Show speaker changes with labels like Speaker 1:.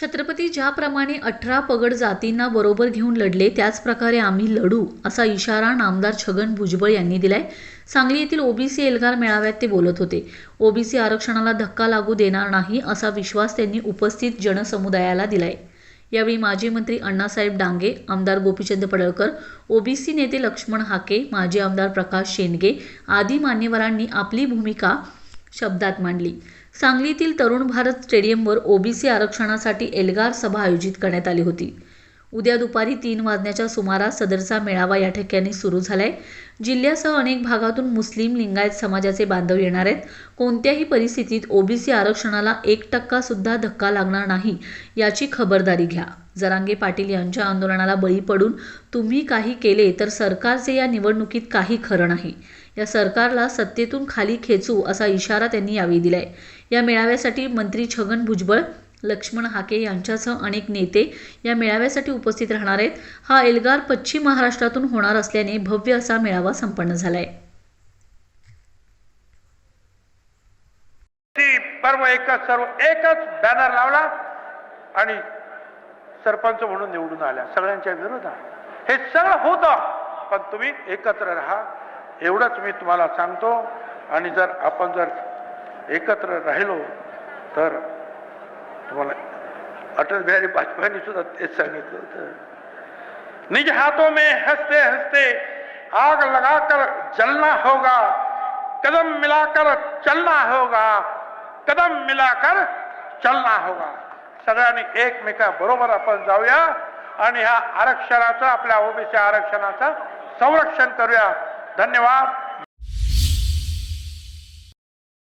Speaker 1: छत्रपती ज्याप्रमाणे अठरा पगड जातींना बरोबर घेऊन लढले त्याचप्रकारे आम्ही लढू असा इशारा नामदार छगन भुजबळ यांनी दिलाय. सांगली येथील ओबीसी एल्गार मेळाव्यात ते बोलत होते. ओबीसी आरक्षणाला धक्का लागू देणार नाही असा विश्वास त्यांनी उपस्थित जनसमुदायाला दिलाय. यावेळी माजी मंत्री अण्णासाहेब डांगे आमदार गोपीचंद पडळकर ओबीसी नेते लक्ष्मण हाके माजी आमदार प्रकाश शेंडगे आदी मान्यवरांनी आपली भूमिका शब्दात मांडली. सांगलीतील तरुण भारत स्टेडियमवर ओबीसी आरक्षणासाठी एल्गार सभा आयोजित करण्यात आली होती. उद्या दुपारी तीन वाजण्याच्या सुमारास सदरचा मेळावा या ठिकाणी सुरू झालाय. जिल्ह्यासह अनेक भागातून मुस्लिम लिंगायत समाजाचे बांधव येणार आहेत. कोणत्याही परिस्थितीत ओबीसी आरक्षणाला एक टक्का सुद्धा धक्का लागणार नाही याची खबरदारी घ्या. जरांगे पाटील यांच्या आंदोलनाला बळी पडून तुम्ही काही केले तर सरकारचे या निवडणुकीत काही खरं नाही. या सरकारला सत्तेतून खाली खेचू असा इशारा त्यांनी यावेळी दिलाय. या मेळाव्यासाठी मंत्री छगन भुजबळ लक्ष्मण हाके यांच्यासह अनेक नेते या मेळाव्यासाठी उपस्थित राहणार आहेत. हा एल्गार पश्चिम महाराष्ट्रातून होणार असल्याने भव्य असा मेळावा संपन्न झालाय.
Speaker 2: पर्व एकच सर्व एकच बॅनर लावला आणि सरपंच म्हणून निवडून आल्या. सगळ्यांच्या विरोधात. हे सगळं होतं पण तुम्ही एकत्र राहा. एवढंच मी तुम्हाला सांगतो. आणि जर आपण जर एकत्र राहिलो तर तुम्हाला अटल बिहारी वाजपेयींनी सुद्धा तेच सांगितलं होतं. निज हाथों में हंसते हंसते आग लगाकर जलना होगा कदम मिलाकर चलना होगा कदम मिलाकर चलना होगा. सगळ्यांनी एकमेका बरोबर आपण जाऊया आणि ह्या आरक्षणाचं आपल्या ओबीसी आरक्षणाचं संरक्षण करूया. धन्यवाद.